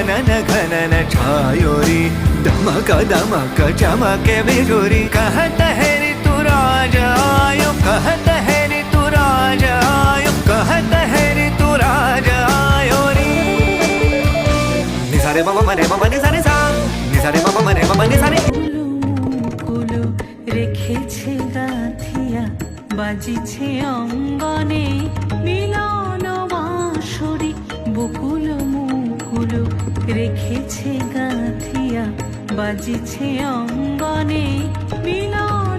घनन घनन छायोरी दमक दमक चमक बिजोरी कहत हेरी ऋतु राज आयो कहत हेरी ऋतु राज आयो कहत हेरी ऋतु राज आयो रे निसारे मम मने मम निसारे सा निसारे मम मने मम निसारे কুলো রেখেছে গাথিয়া বাজিছে অঙ্গনে মিলন রেখেছে গাথিয়া বাজিছে অঙ্গনে মিলন।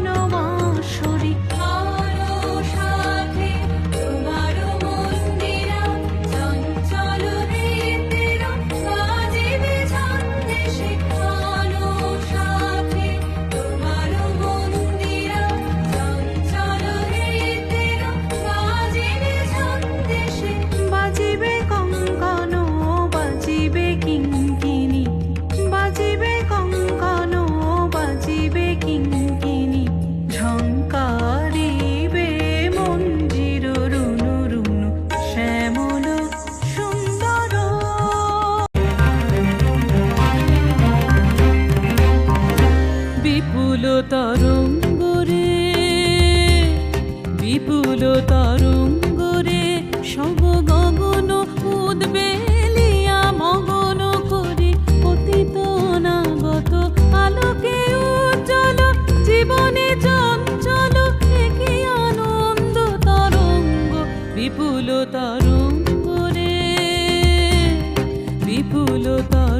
তরঙ্গ রে বিপুল তরঙ্গ রে সব গগন উদ্বেলিয়া মগন করি অতীত অনাগত আলোকে উজ্জ্বল, জীবনে চঞ্চল, একে আনন্দ তরঙ্গ। বিপুল তরঙ্গ রে বিপুল তরঙ্গ